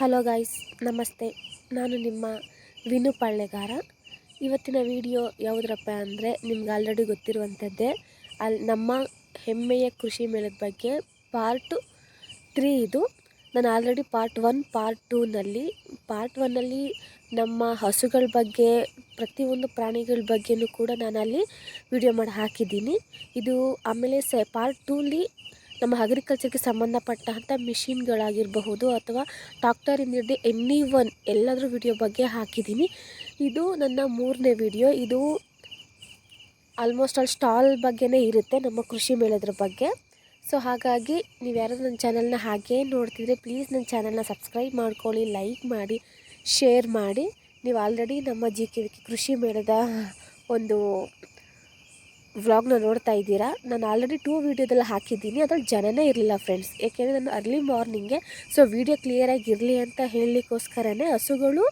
Hello guys, ನಮಸ್ತೆ. ನಾನು ನಿಮ್ಮ ವಿನು ಪಳ್ಳೆಗಾರ ಇವತ್ತಿನ ವಿಡಿಯೋ ಯಾವುದ್ರಪ್ಪ ಅಂದರೆ ನಿಮ್ಗೆ ಆಲ್ರೆಡಿ ಗೊತ್ತಿರುವಂಥದ್ದೇ ಅಲ್ಲಿ ನಮ್ಮ ಹೆಮ್ಮೆಯ ಕೃಷಿ ಮೇಳದ ಬಗ್ಗೆ ಪಾರ್ಟ್ ತ್ರೀ ಇದು. ನಾನು ಆಲ್ರೆಡಿ ಪಾರ್ಟ್ ಒನ್ ಪಾರ್ಟ್ ಟೂನಲ್ಲಿ ಪಾರ್ಟ್ ಒನ್ನಲ್ಲಿ ನಮ್ಮ ಹಸುಗಳ ಬಗ್ಗೆ, ಪ್ರತಿಯೊಂದು ಪ್ರಾಣಿಗಳ ಬಗ್ಗೆಯೂ ಕೂಡ ನಾನು ಅಲ್ಲಿ ವಿಡಿಯೋ ಮಾಡಿ ಹಾಕಿದ್ದೀನಿ. ಇದು ಆಮೇಲೆ ಸೆ ಪಾರ್ಟ್ ಟೂಲಿ ನಮ್ಮ ಅಗ್ರಿಕಲ್ಚರ್ಗೆ ಸಂಬಂಧಪಟ್ಟಂಥ ಮಿಷಿನ್ಗಳಾಗಿರಬಹುದು ಅಥವಾ ಟ್ರಾಕ್ಟರಿಂದ ಹಿಡ್ದು ಎನಿ ಒನ್ ಎಲ್ಲಾದರೂ ವಿಡಿಯೋ ಬಗ್ಗೆ ಹಾಕಿದ್ದೀನಿ. ಇದು ನನ್ನ ಮೂರನೇ ವಿಡಿಯೋ ಇದು ಆಲ್ಮೋಸ್ಟ್ ಆಲ್ ಸ್ಟಾಲ್ ಬಗ್ಗೆನೇ ಇರುತ್ತೆ, ನಮ್ಮ ಕೃಷಿ ಮೇಳದ್ರ ಬಗ್ಗೆ. ಸೊ ಹಾಗಾಗಿ ನೀವು ಯಾರಾದರೂ ನನ್ನ ಚಾನಲ್ನ ಹಾಗೇ ನೋಡ್ತಿದ್ರೆ ಪ್ಲೀಸ್ ನನ್ನ ಚಾನಲ್ನ ಸಬ್ಸ್ಕ್ರೈಬ್ ಮಾಡ್ಕೊಳ್ಳಿ ಲೈಕ್ ಮಾಡಿ ಶೇರ್ ಮಾಡಿ. ನೀವು ಆಲ್ರೆಡಿ ನಮ್ಮ ಜಿ ಕೆ ಕೃಷಿ ಮೇಳದ ಒಂದು ವ್ಲಾಗ್ನ ನೋಡ್ತಾ ಇದ್ದೀರಾ? ನಾನು ಆಲ್ರೆಡಿ ಟೂ ವೀಡಿಯೋದೆಲ್ಲ ಹಾಕಿದ್ದೀನಿ. ಅದ್ರಲ್ಲಿ ಜನನೇ ಇರಲಿಲ್ಲ ಫ್ರೆಂಡ್ಸ್ ಏಕೆಂದರೆ ನಾನು ಅರ್ಲಿ ಮಾರ್ನಿಂಗೆ ಸೊ ವೀಡಿಯೋ ಕ್ಲಿಯರಾಗಿ ಇರಲಿ ಅಂತ ಹೇಳಲಿಕ್ಕೋಸ್ಕರನೇ ಹಸುಗಳು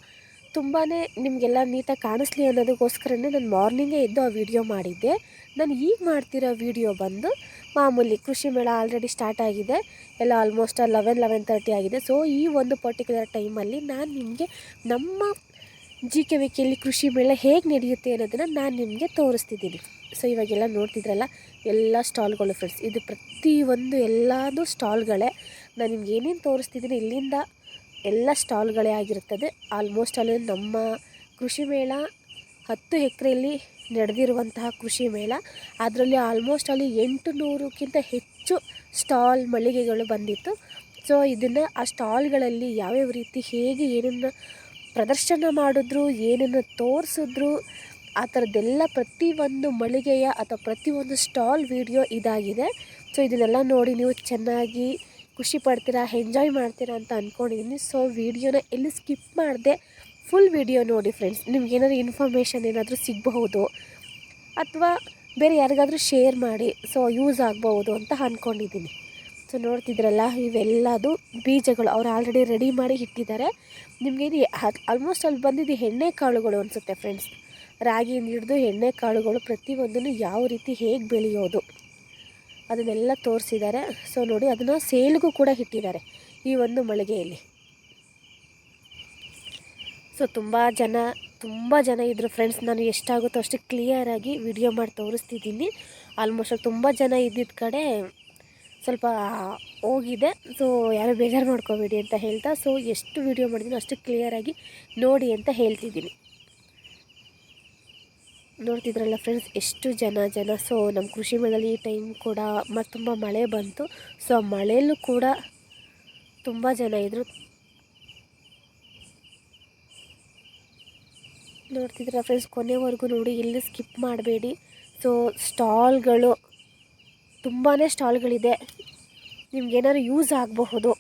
ತುಂಬಾ ನಿಮಗೆಲ್ಲ ನೀಟಾಗಿ ಕಾಣಿಸ್ಲಿ ಅನ್ನೋದಕ್ಕೋಸ್ಕರನೇ ನಾನು ಮಾರ್ನಿಂಗೇ ಎದ್ದು ಆ ವೀಡಿಯೋ ಮಾಡಿದ್ದೆ. ನಾನು ಈಗ ಮಾಡ್ತಿರೋ ವೀಡಿಯೋ ಬಂದು ಮಾಮೂಲಿ ಕೃಷಿ ಮೇಳ ಆಲ್ರೆಡಿ ಸ್ಟಾರ್ಟ್ ಆಗಿದೆ. ಎಲ್ಲ ಆಲ್ಮೋಸ್ಟ್ ಲೆವೆನ್ ಲೆವೆನ್ ತರ್ಟಿ ಆಗಿದೆ. ಸೊ ಈ ಒಂದು ಪರ್ಟಿಕ್ಯುಲರ್ ಟೈಮಲ್ಲಿ ನಾನು ನಿಮಗೆ ನಮ್ಮ ಜಿ ಕೆ ವಿ ಕೆಯಲ್ಲಿ ಕೃಷಿ ಮೇಳ ಹೇಗೆ ನಡೆಯುತ್ತೆ ಅನ್ನೋದನ್ನು ನಾನು ನಿಮಗೆ ತೋರಿಸ್ತಿದ್ದೀನಿ. ಸೊ ಇವಾಗೆಲ್ಲ ನೋಡ್ತಿದ್ರಲ್ಲ, ಎಲ್ಲ ಸ್ಟಾಲ್ಗಳು ಫ್ರೆಂಡ್ಸ್ ಇದು ಪ್ರತಿಯೊಂದು ಎಲ್ಲದೂ ಸ್ಟಾಲ್ಗಳೇ. ನಾನು ನಿಮ್ಗೆ ಏನೇನು ತೋರಿಸ್ತಿದ್ದೀನಿ, ಇಲ್ಲಿಂದ ಎಲ್ಲ ಸ್ಟಾಲ್ಗಳೇ ಆಗಿರುತ್ತದೆ ಆಲ್ಮೋಸ್ಟ್ ಅಲ್ಲಿ ನಮ್ಮ ಕೃಷಿ ಮೇಳ ಹತ್ತು ಎಕರೆಯಲ್ಲಿ ನಡೆದಿರುವಂತಹ ಕೃಷಿ ಮೇಳ. ಅದರಲ್ಲಿ ಆಲ್ಮೋಸ್ಟ್ ಅಲ್ಲಿ ಎಂಟು ನೂರಕ್ಕಿಂತ ಹೆಚ್ಚು ಸ್ಟಾಲ್ ಮಳಿಗೆಗಳು ಬಂದಿತ್ತು. ಸೊ ಇದನ್ನು ಆ ಸ್ಟಾಲ್ಗಳಲ್ಲಿ ಯಾವ್ಯಾವ ರೀತಿ, ಹೇಗೆ ಏನನ್ನು ಪ್ರದರ್ಶನ ಮಾಡಿದ್ರು ಏನನ್ನು ತೋರಿಸಿದ್ರು, ಆ ಥರದ್ದೆಲ್ಲ ಪ್ರತಿಯೊಂದು ಮಳಿಗೆಯ ಅಥವಾ ಪ್ರತಿಯೊಂದು ಸ್ಟಾಲ್ ವಿಡಿಯೋ ಇದಾಗಿದೆ. ಸೊ ಇದನ್ನೆಲ್ಲ ನೋಡಿ ನೀವು ಚೆನ್ನಾಗಿ ಖುಷಿ ಪಡ್ತೀರಾ ಎಂಜಾಯ್ ಮಾಡ್ತೀರಾ ಅಂತ ಅಂದ್ಕೊಂಡಿದ್ದೀನಿ ಸೊ ವಿಡಿಯೋನ ಎಲ್ಲಿ ಸ್ಕಿಪ್ ಮಾಡಿದೆ ಫುಲ್ ವಿಡಿಯೋ ನೋಡಿ ಫ್ರೆಂಡ್ಸ್ ನಿಮ್ಗೆ ಏನಾದರೂ ಇನ್ಫಾರ್ಮೇಷನ್ ಏನಾದರೂ ಸಿಗಬಹುದು, ಅಥವಾ ಬೇರೆ ಯಾರಿಗಾದರೂ ಶೇರ್ ಮಾಡಿ ಸೊ ಯೂಸ್ ಆಗ್ಬೋದು ಅಂತ ಅಂದ್ಕೊಂಡಿದ್ದೀನಿ ಸೊ ನೋಡ್ತಿದ್ರಲ್ಲ, ಇವೆಲ್ಲದು ಬೀಜಗಳು ಅವ್ರು ಆಲ್ರೆಡಿ ರೆಡಿ ಮಾಡಿ ಇಟ್ಟಿದ್ದಾರೆ. ನಿಮಗೆ ಇದು ಆಲ್ಮೋಸ್ಟ್ ಅಲ್ಲಿ ಬಂದಿದ್ದು ಎಣ್ಣೆ ಕಾಳುಗಳು ಅನಿಸುತ್ತೆ ಫ್ರೆಂಡ್ಸ್ ರಾಗಿಯಿಂದ ಹಿಡಿದು ಎಣ್ಣೆ ಕಾಳುಗಳು ಪ್ರತಿಯೊಂದನ್ನು ಯಾವ ರೀತಿ ಹೇಗೆ ಬೆಳೆಯೋದು ಅದನ್ನೆಲ್ಲ ತೋರಿಸಿದ್ದಾರೆ. ಸೊ ನೋಡಿ ಅದನ್ನು ಸೇಲ್ಗೂ ಕೂಡ ಇಟ್ಟಿದ್ದಾರೆ ಈ ಒಂದು ಮಳಿಗೆಯಲ್ಲಿ. ಸೊ ತುಂಬ ಜನ ತುಂಬ ಜನ ಇದ್ದರು ಫ್ರೆಂಡ್ಸ್ ನಾನು ಎಷ್ಟಾಗುತ್ತೋ ಅಷ್ಟು ಕ್ಲಿಯರಾಗಿ ವಿಡಿಯೋ ಮಾಡಿ ತೋರಿಸ್ತಿದ್ದೀನಿ. ಆಲ್ಮೋಸ್ಟ್ ತುಂಬ ಜನ ಇದ್ದಿದ್ದ ಕಡೆ ಸ್ವಲ್ಪ ಹೋಗಿದೆ. ಸೊ ಯಾರು ಬೇಜಾರು ಮಾಡ್ಕೋಬೇಡಿ ಅಂತ ಹೇಳ್ತಾ ಸೊ ಎಷ್ಟು ವಿಡಿಯೋ ಮಾಡಿದ್ದೀನಿ ಅಷ್ಟು ಕ್ಲಿಯರಾಗಿ ನೋಡಿ ಅಂತ ಹೇಳ್ತಿದ್ದೀನಿ. ನೋಡ್ತಿದ್ರಲ್ಲ ಫ್ರೆಂಡ್ಸ್ ಎಷ್ಟು ಜನ ಜನ. ಸೊ ನಮ್ಮ ಕೃಷಿ ಮೇಳದಲ್ಲಿ ಈ ಟೈಮ್ ಕೂಡ ಮತ್ತು ತುಂಬ ಮಳೆ ಬಂತು. ಸೊ ಆ ಮಳೆಯಲ್ಲೂ ಕೂಡ ತುಂಬ ಜನ ಇದ್ದರು ನೋಡ್ತಿದ್ರ ಫ್ರೆಂಡ್ಸ್ ಕೊನೆವರೆಗೂ ನೋಡಿ ಇಲ್ಲಿ ಸ್ಕಿಪ್ ಮಾಡಬೇಡಿ. ಸೊ ಸ್ಟಾಲ್ಗಳು ತುಂಬಾ ಸ್ಟಾಲ್ಗಳಿದೆ. ನಿಮ್ಗೇನಾದ್ರು ಯೂಸ್ ಆಗಬಹುದು.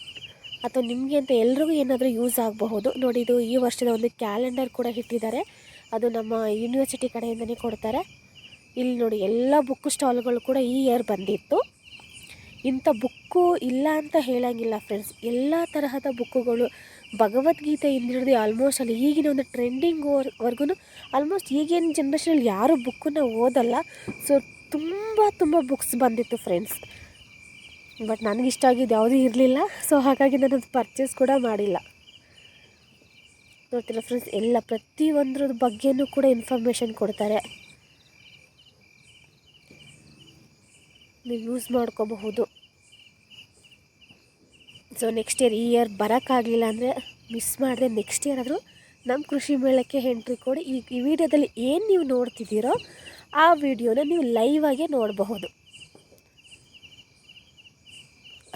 ಅಥವಾ ನಿಮಗೆ ಅಂತ ಎಲ್ರಿಗೂ ಏನಾದರೂ ಯೂಸ್ ಆಗಬಹುದು. ನೋಡಿ, ಇದು ಈ ವರ್ಷದ ಒಂದು ಕ್ಯಾಲೆಂಡರ್ ಕೂಡ ಇಟ್ಟಿದ್ದಾರೆ. ಅದು ನಮ್ಮ ಯೂನಿವರ್ಸಿಟಿ ಕಡೆಯಿಂದನೇ ಕೊಡ್ತಾರೆ. ಇಲ್ಲಿ ನೋಡಿ, ಎಲ್ಲ ಬುಕ್ ಸ್ಟಾಲ್ಗಳು ಕೂಡ ಈ ಇಯರ್ ಬಂದಿತ್ತು. ಇಂಥ ಬುಕ್ಕು ಇಲ್ಲ ಅಂತ ಹೇಳೋಂಗಿಲ್ಲ ಫ್ರೆಂಡ್ಸ್. ಎಲ್ಲ ತರಹದ ಬುಕ್ಕುಗಳು ಭಗವದ್ಗೀತೆ ಹಿಡಿದು ಆಲ್ಮೋಸ್ಟ್ ಅಲ್ಲಿ ಈಗಿನ ಒಂದು ಟ್ರೆಂಡಿಂಗ್ ವರ್ಗೂ ಆಲ್ಮೋಸ್ಟ್ ಈಗಿನ ಜನ್ರೇಷನಲ್ಲಿ ಯಾರೂ ಬುಕ್ಕನ್ನು ಓದಲ್ಲ. ಸೊ ತುಂಬ ತುಂಬ ಬುಕ್ಸ್ ಬಂದಿತ್ತು ಫ್ರೆಂಡ್ಸ್ ಬಟ್ ನನಗಿಷ್ಟ ಆಗಿದ್ದು ಯಾವುದೂ ಇರಲಿಲ್ಲ. ಸೊ ಹಾಗಾಗಿ ನಾನು ಅದು ಪರ್ಚೇಸ್ ಕೂಡ ಮಾಡಿಲ್ಲ. ನೋಡ್ತೀರ ಫ್ರೆಂಡ್ಸ್ ಎಲ್ಲ ಪ್ರತಿಯೊಂದ್ರ ಬಗ್ಗೆಯೂ ಕೂಡ ಇನ್ಫಾರ್ಮೇಷನ್ ಕೊಡ್ತಾರೆ. ನೀವು ಯೂಸ್ ಮಾಡ್ಕೋಬಹುದು. ಸೊ ನೆಕ್ಸ್ಟ್ ಇಯರ್ ಈ ಇಯರ್ ಬರೋಕ್ಕಾಗಲಿಲ್ಲ ಅಂದರೆ ಮಿಸ್ ಮಾಡಿದೆ ನೆಕ್ಸ್ಟ್ ಇಯರ್ ಆದರೂ ನಮ್ಮ ಕೃಷಿ ಮೇಳಕ್ಕೆ ಎಂಟ್ರಿ ಕೊಡಿ. ಈ ಈ ವಿಡಿಯೋದಲ್ಲಿ ಏನು ನೀವು ನೋಡ್ತಿದ್ದೀರೋ ಆ ವಿಡಿಯೋನ ನೀವು ಲೈವಾಗೇ ನೋಡಬಹುದು.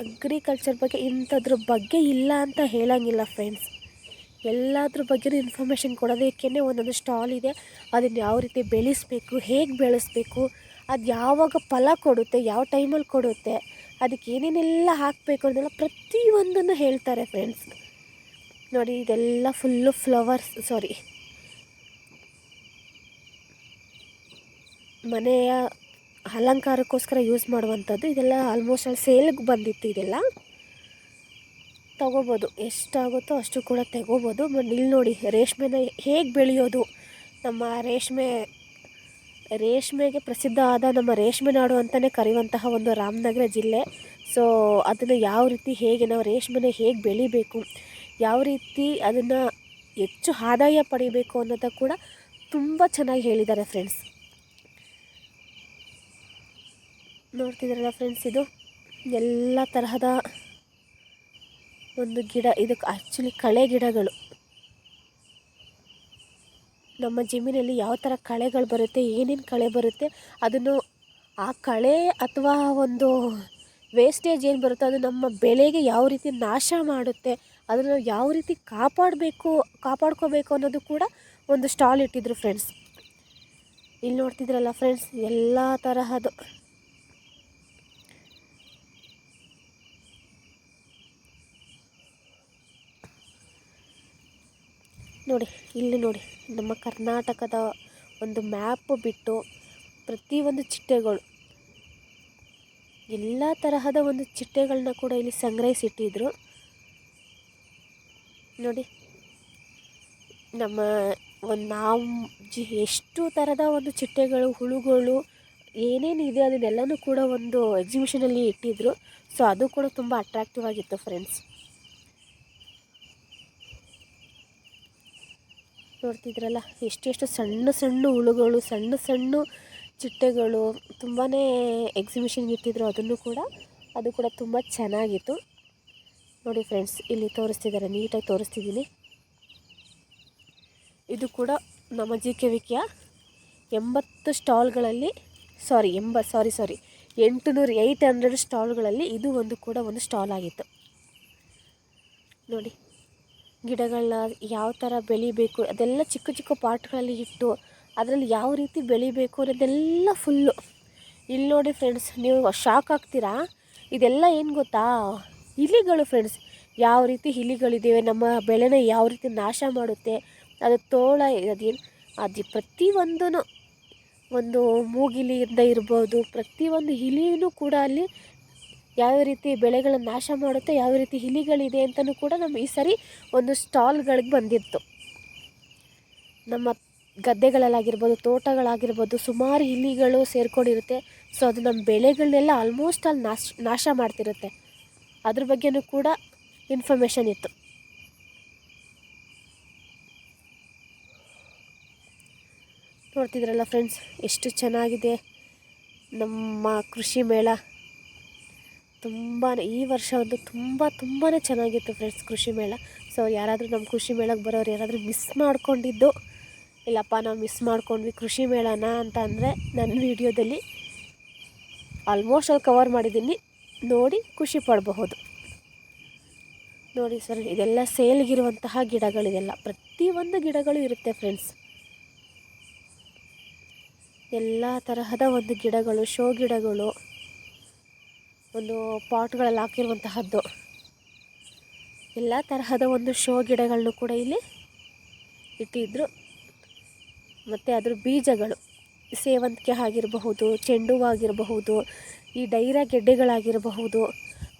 ಅಗ್ರಿಕಲ್ಚರ್ ಬಗ್ಗೆ ಇಂಥದ್ರ ಬಗ್ಗೆ ಇಲ್ಲ ಅಂತ ಹೇಳೋಂಗಿಲ್ಲ ಫ್ರೆಂಡ್ಸ್ ಎಲ್ಲದ್ರ ಬಗ್ಗೆ ಇನ್ಫಾರ್ಮೇಷನ್ ಕೊಡೋದಕ್ಕೇ ಒಂದೊಂದು ಸ್ಟಾಲ್ ಇದೆ. ಅದನ್ನು ಯಾವ ರೀತಿ ಬೆಳೆಸಬೇಕು, ಹೇಗೆ ಬೆಳೆಸಬೇಕು, ಅದು ಯಾವಾಗ ಫಲ ಕೊಡುತ್ತೆ, ಯಾವ ಟೈಮಲ್ಲಿ ಕೊಡುತ್ತೆ, ಅದಕ್ಕೆ ಏನೇನೆಲ್ಲ ಹಾಕಬೇಕು ಅನ್ನೋದೆಲ್ಲ ಪ್ರತಿಯೊಂದನ್ನು ಹೇಳ್ತಾರೆ ಫ್ರೆಂಡ್ಸ್ ನೋಡಿ, ಇದೆಲ್ಲ ಫುಲ್ಲು ಫ್ಲವರ್ಸ್ ಸಾರಿ ಮನೆಯ ಅಲಂಕಾರಕ್ಕೋಸ್ಕರ ಯೂಸ್ ಮಾಡುವಂಥದ್ದು. ಇದೆಲ್ಲ ಆಲ್ಮೋಸ್ಟ್ ಅಲ್ಲಿ ಸೇಲ್ಗೆ ಬಂದಿತ್ತು ಇದೆಲ್ಲ. ತಗೋಬೋದು. ಎಷ್ಟಾಗುತ್ತೋ ಅಷ್ಟು ಕೂಡ ತಗೋಬೋದು. ಬಟ್ ಇಲ್ಲಿ ನೋಡಿ, ರೇಷ್ಮೆನ ಹೇಗೆ ಬೆಳೆಯೋದು? ನಮ್ಮ ರೇಷ್ಮೆ, ರೇಷ್ಮೆಗೆ ಪ್ರಸಿದ್ಧ ಆದ ನಮ್ಮ ರೇಷ್ಮೆ ನಾಡು ಅಂತಲೇ ಕರೆಯುವಂತಹ ಒಂದು ರಾಮನಗರ ಜಿಲ್ಲೆ. ಸೊ ಅದನ್ನು ಯಾವ ರೀತಿ ಹೇಗೆ ನಾವು ರೇಷ್ಮೆನ ಹೇಗೆ ಬೆಳಿಬೇಕು? ಯಾವ ರೀತಿ ಅದನ್ನು ಹೆಚ್ಚು ಆದಾಯ ಪಡಿಬೇಕು ಅನ್ನೋದ ಕೂಡ ತುಂಬ ಚೆನ್ನಾಗಿ ಹೇಳಿದ್ದಾರೆ ಫ್ರೆಂಡ್ಸ್ ನೋಡ್ತಿದ್ದೀರಲ್ಲ ಫ್ರೆಂಡ್ಸ್ ಇದು ಎಲ್ಲ ತರಹದ ಒಂದು ಗಿಡ. ಇದಕ್ಕೆ ಆ್ಯಕ್ಚುಲಿ ಕಳೆ ಗಿಡಗಳು. ನಮ್ಮ ಜಮೀನಲ್ಲಿ ಯಾವ ಥರ ಕಳೆಗಳು ಬರುತ್ತೆ, ಏನೇನು ಕಳೆ ಬರುತ್ತೆ, ಅದನ್ನು ಆ ಕಳೆ ಅಥವಾ ಒಂದು ವೇಸ್ಟೇಜ್ ಏನು ಬರುತ್ತೆ ಅದು ನಮ್ಮ ಬೆಳೆಗೆ ಯಾವ ರೀತಿ ನಾಶ ಮಾಡುತ್ತೆ, ಅದನ್ನು ಯಾವ ರೀತಿ ಕಾಪಾಡಬೇಕು, ಕಾಪಾಡ್ಕೋಬೇಕು ಅನ್ನೋದು ಕೂಡ ಒಂದು ಸ್ಟಾಲ್ ಇಟ್ಟಿದ್ರು ಫ್ರೆಂಡ್ಸ್ ಇಲ್ಲಿ ನೋಡ್ತಿದ್ರಲ್ಲ ಫ್ರೆಂಡ್ಸ್ ಎಲ್ಲ ತರಹದ್ದು. ನೋಡಿ, ಇಲ್ಲಿ ನೋಡಿ, ನಮ್ಮ ಕರ್ನಾಟಕದ ಒಂದು ಮ್ಯಾಪ್ ಬಿಟ್ಟು ಪ್ರತಿಯೊಂದು ಚಿಟ್ಟೆಗಳು, ಎಲ್ಲ ತರಹದ ಒಂದು ಚಿಟ್ಟೆಗಳನ್ನ ಕೂಡ ಇಲ್ಲಿ ಸಂಗ್ರಹಿಸಿಟ್ಟಿದ್ರು. ನೋಡಿ, ನಮ್ಮ ಒಂದು ನಾವು ಜಿ ಎಷ್ಟು ಥರದ ಒಂದು ಚಿಟ್ಟೆಗಳು, ಹುಳುಗಳು ಏನೇನಿದೆ ಅದನ್ನೆಲ್ಲನೂ ಕೂಡ ಒಂದು ಎಕ್ಸಿಬಿಷನಲ್ಲಿ ಇಟ್ಟಿದ್ರು. ಸೊ ಅದು ಕೂಡ ತುಂಬ ಅಟ್ರಾಕ್ಟಿವ್ ಆಗಿತ್ತು ಫ್ರೆಂಡ್ಸ್ ನೋಡ್ತಿದ್ರಲ್ಲ, ಎಷ್ಟೆಷ್ಟು ಸಣ್ಣ ಸಣ್ಣ ಹುಳುಗಳು, ಸಣ್ಣ ಸಣ್ಣ ಚಿಟ್ಟೆಗಳು ತುಂಬಾ ಎಕ್ಸಿಬಿಷನ್ಗೆ ಇಟ್ಟಿದ್ರು ಅದನ್ನು ಕೂಡ. ಅದು ಕೂಡ ತುಂಬ ಚೆನ್ನಾಗಿತ್ತು. ನೋಡಿ ಫ್ರೆಂಡ್ಸ್ ಇಲ್ಲಿ ತೋರಿಸ್ತಿದ್ದಾರೆ, ನೀಟಾಗಿ ತೋರಿಸ್ತಿದ್ದೀನಿ. ಇದು ಕೂಡ ನಮ್ಮ ಜಿ ಕೆ ವಿಕಿಯ ಎಂಬತ್ತು ಸ್ಟಾಲ್ಗಳಲ್ಲಿ ಸಾರಿ ಎಂಬ ಸಾರಿ ಸಾರಿ ಎಂಟುನೂರು ಏಯ್ಟ್ ಹಂಡ್ರೆಡ್ ಸ್ಟಾಲ್ಗಳಲ್ಲಿ ಇದು ಒಂದು ಕೂಡ ಒಂದು ಸ್ಟಾಲ್ ಆಗಿತ್ತು. ನೋಡಿ. ಗಿಡಗಳನ್ನ ಯಾವ ಥರ ಬೆಳಿಬೇಕು, ಅದೆಲ್ಲ ಚಿಕ್ಕ ಚಿಕ್ಕ ಪಾಟ್ಗಳಲ್ಲಿ ಇಟ್ಟು ಅದರಲ್ಲಿ ಯಾವ ರೀತಿ ಬೆಳಿಬೇಕು ಅನ್ನೋದೆಲ್ಲ ಫುಲ್ಲು ಇಲ್ಲಿ ನೋಡಿ ಫ್ರೆಂಡ್ಸ್ ನೀವು ಶಾಕ್ ಆಗ್ತೀರಾ? ಇದೆಲ್ಲ ಏನು ಗೊತ್ತಾ? ಇಲಿಗಳು ಫ್ರೆಂಡ್ಸ್ ಯಾವ ರೀತಿ ಇಲಿಗಳಿದ್ದೇವೆ ನಮ್ಮ ಬೆಳೆನ ಯಾವ ರೀತಿ ನಾಶ ಮಾಡುತ್ತೆ, ಅದು ತೋಳ ಅದೇನು ಅದು ಪ್ರತಿಯೊಂದೂ ಒಂದು ಮೂಗಿಲಿಯಿಂದ ಇರ್ಬೋದು, ಪ್ರತಿಯೊಂದು ಇಲಿಯೂ ಕೂಡ ಅಲ್ಲಿ ಯಾವ ರೀತಿ ಬೆಳೆಗಳನ್ನು ನಾಶ ಮಾಡುತ್ತೆ, ಯಾವ ರೀತಿ ಇಲಿಗಳಿದೆ ಅಂತಲೂ ಕೂಡ ನಮ್ಮ ಈ ಸರಿ ಒಂದು ಸ್ಟಾಲ್ಗಳಿಗೆ ಬಂದಿತ್ತು. ನಮ್ಮ ಗದ್ದೆಗಳಲ್ಲಾಗಿರ್ಬೋದು, ತೋಟಗಳಾಗಿರ್ಬೋದು, ಸುಮಾರು ಇಲಿಗಳು ಸೇರ್ಕೊಂಡಿರುತ್ತೆ. ಸೊ ಅದು ನಮ್ಮ ಬೆಳೆಗಳನ್ನೆಲ್ಲ ಆಲ್ಮೋಸ್ಟ್ ಅಲ್ಲಿ ನಾಶ ನಾಶ ಮಾಡ್ತಿರುತ್ತೆ. ಅದ್ರ ಬಗ್ಗೆನೂ ಕೂಡ ಇನ್ಫಾರ್ಮೇಷನ್ ಇತ್ತು. ನೋಡ್ತಿದ್ರಲ್ಲ ಫ್ರೆಂಡ್ಸ್ ಎಷ್ಟು ಚೆನ್ನಾಗಿದೆ ನಮ್ಮ ಕೃಷಿ ಮೇಳ. ತುಂಬಾ ಈ ವರ್ಷ ಒಂದು ತುಂಬ ತುಂಬಾ ಚೆನ್ನಾಗಿತ್ತು ಫ್ರೆಂಡ್ಸ್ ಕೃಷಿ ಮೇಳ. ಸೊ ಯಾರಾದರೂ ನಮ್ಮ ಕೃಷಿ ಮೇಳಕ್ಕೆ ಬರೋರು ಯಾರಾದರೂ ಮಿಸ್ ಮಾಡ್ಕೊಂಡಿದ್ದು, ಇಲ್ಲಪ್ಪ ನಾವು ಮಿಸ್ ಮಾಡ್ಕೊಂಡ್ವಿ ಕೃಷಿ ಮೇಳನ ಅಂತ ಅಂದರೆ ನನ್ನ ವಿಡಿಯೋದಲ್ಲಿ ಆಲ್ಮೋಸ್ಟ್ ಅಲ್ಲಿ ಕವರ್ ಮಾಡಿದ್ದೀನಿ. ನೋಡಿ ಖುಷಿ ಪಡಬಹುದು. ನೋಡಿ ಸರ್ ಇದೆಲ್ಲ ಸೇಲ್ಗಿರುವಂತಹ ಗಿಡಗಳಿದೆಲ್ಲ ಪ್ರತಿಯೊಂದು ಗಿಡಗಳು ಇರುತ್ತೆ ಫ್ರೆಂಡ್ಸ್ ಎಲ್ಲ ತರಹದ ಒಂದು ಗಿಡಗಳು ಶೋ ಗಿಡಗಳು ಒಂದು ಪಾಟ್ಗಳಲ್ಲಿ ಹಾಕಿರುವಂತಹದ್ದು. ಎಲ್ಲ ತರಹದ ಒಂದು ಶೋ ಗಿಡಗಳನ್ನು ಕೂಡ ಇಲ್ಲಿ ಇಟ್ಟಿದ್ದರು ಮತ್ತು ಅದ್ರ ಬೀಜಗಳು ಸೇವಂತಿಗೆ ಆಗಿರಬಹುದು ಚೆಂಡು ಆಗಿರಬಹುದು ಈ ಡೈರ ಗೆಡ್ಡೆಗಳಾಗಿರಬಹುದು,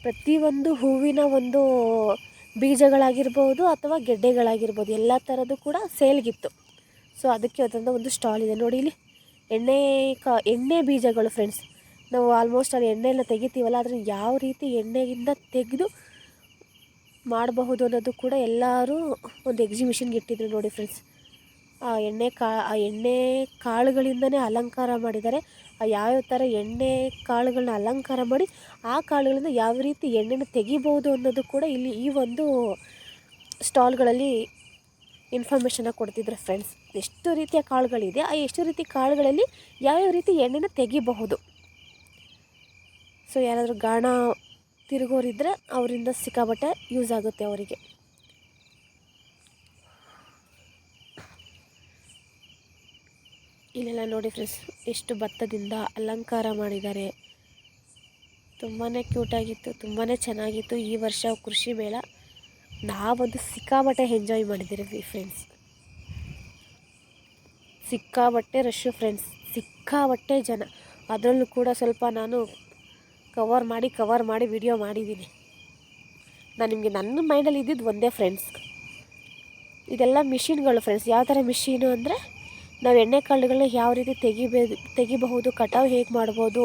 ಪ್ರತಿಯೊಂದು ಹೂವಿನ ಒಂದು ಬೀಜಗಳಾಗಿರ್ಬೋದು ಅಥವಾ ಗೆಡ್ಡೆಗಳಾಗಿರ್ಬೋದು ಎಲ್ಲ ಥರದ್ದು ಕೂಡ ಸೇಲ್ಗಿತ್ತು. ಸೊ ಅದಕ್ಕೆ ಅದರಿಂದ ಒಂದು ಸ್ಟಾಲ್ ಇದೆ. ನೋಡಿ ಇಲ್ಲಿ ಎಣ್ಣೆ ಕ, ಎಣ್ಣೆ ಬೀಜಗಳು ಫ್ರೆಂಡ್ಸ್ ನಾವು ಆಲ್ಮೋಸ್ಟ್ ಅಲ್ಲಿ ಎಣ್ಣೆನ ತೆಗಿತೀವಲ್ಲ, ಆದರೆ ಯಾವ ರೀತಿ ಎಣ್ಣೆಯಿಂದ ತೆಗೆದು ಮಾಡಬಹುದು ಅನ್ನೋದು ಕೂಡ ಎಲ್ಲರೂ ಒಂದು ಎಕ್ಸಿಬಿಷನ್ಗೆ ಇಟ್ಟಿದ್ರು ನೋಡಿ ಫ್ರೆಂಡ್ಸ್ ಆ ಎಣ್ಣೆ ಕಾ, ಆ ಎಣ್ಣೆ ಕಾಳುಗಳಿಂದನೇ ಅಲಂಕಾರ ಮಾಡಿದ್ದಾರೆ. ಆ ಯಾವ್ಯಾವ ಥರ ಎಣ್ಣೆ ಕಾಳುಗಳನ್ನ ಅಲಂಕಾರ ಮಾಡಿ ಆ ಕಾಳುಗಳಿಂದ ಯಾವ ರೀತಿ ಎಣ್ಣೆನ ತೆಗಿಬೋದು ಅನ್ನೋದು ಕೂಡ ಇಲ್ಲಿ ಈ ಒಂದು ಸ್ಟಾಲ್ಗಳಲ್ಲಿ ಇನ್ಫಾರ್ಮೇಷನ್ನ ಕೊಡ್ತಿದ್ರು ಫ್ರೆಂಡ್ಸ್ ಎಷ್ಟು ರೀತಿಯ ಕಾಳುಗಳಿದೆ, ಆ ಎಷ್ಟು ರೀತಿ ಕಾಳುಗಳಲ್ಲಿ ಯಾವ್ಯಾವ ರೀತಿ ಎಣ್ಣೆನ ತೆಗಿಬಹುದು. ಸೊ ಯಾರಾದರೂ ಗಾಣ ತಿರುಗೋರಿದ್ದರೆ ಅವರಿಂದ ಸಿಕ್ಕಾಬಟ್ಟೆ ಯೂಸ್ ಆಗುತ್ತೆ ಅವರಿಗೆ. ಇಲ್ಲೆಲ್ಲ ನೋಡಿ ಫ್ರೆಂಡ್ಸ್, ಎಷ್ಟು ಭತ್ತದಿಂದ ಅಲಂಕಾರ ಮಾಡಿದ್ದಾರೆ. ತುಂಬಾ ಕ್ಯೂಟಾಗಿತ್ತು ತುಂಬಾ ಚೆನ್ನಾಗಿತ್ತು. ಈ ವರ್ಷ ಕೃಷಿ ಮೇಳ, ನಾವೊಂದು ಸಿಕ್ಕಾಬಟ್ಟೆ ಎಂಜಾಯ್ ಮಾಡಿದ್ದೀರಿ ಫ್ರೆಂಡ್ಸ್. ಸಿಕ್ಕಾಬಟ್ಟೆ ರಶ್ಶು ಫ್ರೆಂಡ್ಸ್ ಸಿಕ್ಕಾಬಟ್ಟೆ ಜನ. ಅದರಲ್ಲೂ ಕೂಡ ಸ್ವಲ್ಪ ನಾನು ಕವರ್ ಮಾಡಿ ಕವರ್ ಮಾಡಿ ವಿಡಿಯೋ ಮಾಡಿದ್ದೀನಿ ನಾನು ನಿಮಗೆ ನನ್ನ ಮೈಂಡಲ್ಲಿ ಇದ್ದಿದ್ದು ಒಂದೇ ಫ್ರೆಂಡ್ಸ್ ಇದೆಲ್ಲ ಮಿಷಿನ್ಗಳು ಫ್ರೆಂಡ್ಸ್ ಯಾವ ಥರ ಮಿಷಿನು ಅಂದರೆ ನಾವು ಎಣ್ಣೆ ಕಾಳುಗಳನ್ನ ಯಾವ ರೀತಿ ತೆಗಿಬೇ ತೆಗಿಬಹುದು, ಕಟಾವು ಹೇಗೆ ಮಾಡ್ಬೋದು,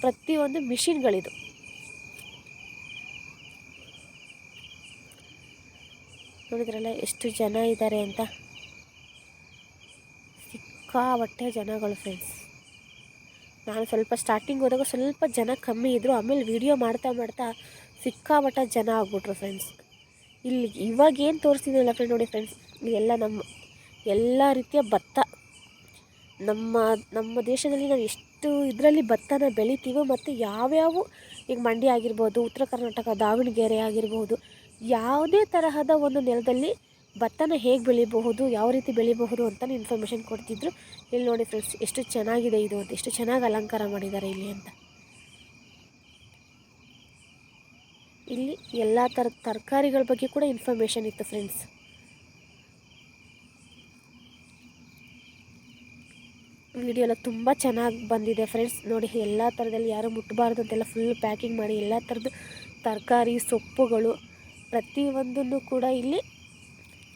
ಪ್ರತಿಯೊಂದು ಮಿಷಿನ್ಗಳಿದು ನೋಡಿದ್ರಲ್ಲ ಎಷ್ಟು ಜನ ಇದ್ದಾರೆ ಅಂತ. ಸಿಕ್ಕಾಬಟ್ಟೆ ಜನಗಳು ಫ್ರೆಂಡ್ಸ್ ನಾನು ಸ್ವಲ್ಪ ಸ್ಟಾರ್ಟಿಂಗ್ ಹೋದಾಗ ಸ್ವಲ್ಪ ಜನ ಕಮ್ಮಿ ಇದ್ದರು ಆಮೇಲೆ ವಿಡಿಯೋ ಮಾಡ್ತಾ ಮಾಡ್ತಾ ಸಿಕ್ಕಾಪಟ್ಟ ಜನ ಆಗ್ಬಿಟ್ರು ಫ್ರೆಂಡ್ಸ್ ಇಲ್ಲಿ ಇವಾಗ ಏನು ತೋರಿಸ್ತಿದ್ರಲ್ಲ ಫ್ರೆಂಡ್ ನೋಡಿ ಫ್ರೆಂಡ್ಸ್ ಎಲ್ಲ ನಮ್ಮ ಎಲ್ಲ ರೀತಿಯ ಭತ್ತ. ನಮ್ಮ ನಮ್ಮ ದೇಶದಲ್ಲಿ ನಾವು ಎಷ್ಟು ಇದರಲ್ಲಿ ಭತ್ತನ ಬೆಳಿತೀವೋ ಮತ್ತು ಯಾವ್ಯಾವ ಈಗ ಮಂಡ್ಯ ಆಗಿರ್ಬೋದು, ಉತ್ತರ ಕರ್ನಾಟಕ, ದಾವಣಗೆರೆ ಆಗಿರ್ಬೋದು, ಯಾವುದೇ ತರಹದ ಒಂದು ನೆಲದಲ್ಲಿ ಭತ್ತನ ಹೇಗೆ ಬೆಳಿಬಹುದು, ಯಾವ ರೀತಿ ಬೆಳಿಬಹುದು ಅಂತ ಇನ್ಫಾರ್ಮೇಷನ್ ಕೊಡ್ತಿದ್ರು. ಇಲ್ಲಿ ನೋಡಿ ಫ್ರೆಂಡ್ಸ್ ಎಷ್ಟು ಚೆನ್ನಾಗಿದೆ ಇದು ಅಂತ, ಎಷ್ಟು ಚೆನ್ನಾಗಿ ಅಲಂಕಾರ ಮಾಡಿದ್ದಾರೆ ಇಲ್ಲಿ ಅಂತ. ಇಲ್ಲಿ ಎಲ್ಲ ಥರ ತರಕಾರಿಗಳ ಬಗ್ಗೆ ಕೂಡ ಇನ್ಫಾರ್ಮೇಷನ್ ಇತ್ತು ಫ್ರೆಂಡ್ಸ್ ವಿಡಿಯೋ ಎಲ್ಲ ತುಂಬ ಚೆನ್ನಾಗಿ ಬಂದಿದೆ ಫ್ರೆಂಡ್ಸ್ ನೋಡಿ ಎಲ್ಲ ಥರದಲ್ಲಿ ಯಾರು ಮುಟ್ಟಬಾರ್ದು ಅಂತೆಲ್ಲ ಫುಲ್ ಪ್ಯಾಕಿಂಗ್ ಮಾಡಿ ಎಲ್ಲ ಥರದ್ದು ತರಕಾರಿ, ಸೊಪ್ಪುಗಳು ಪ್ರತಿಯೊಂದನ್ನು ಕೂಡ ಇಲ್ಲಿ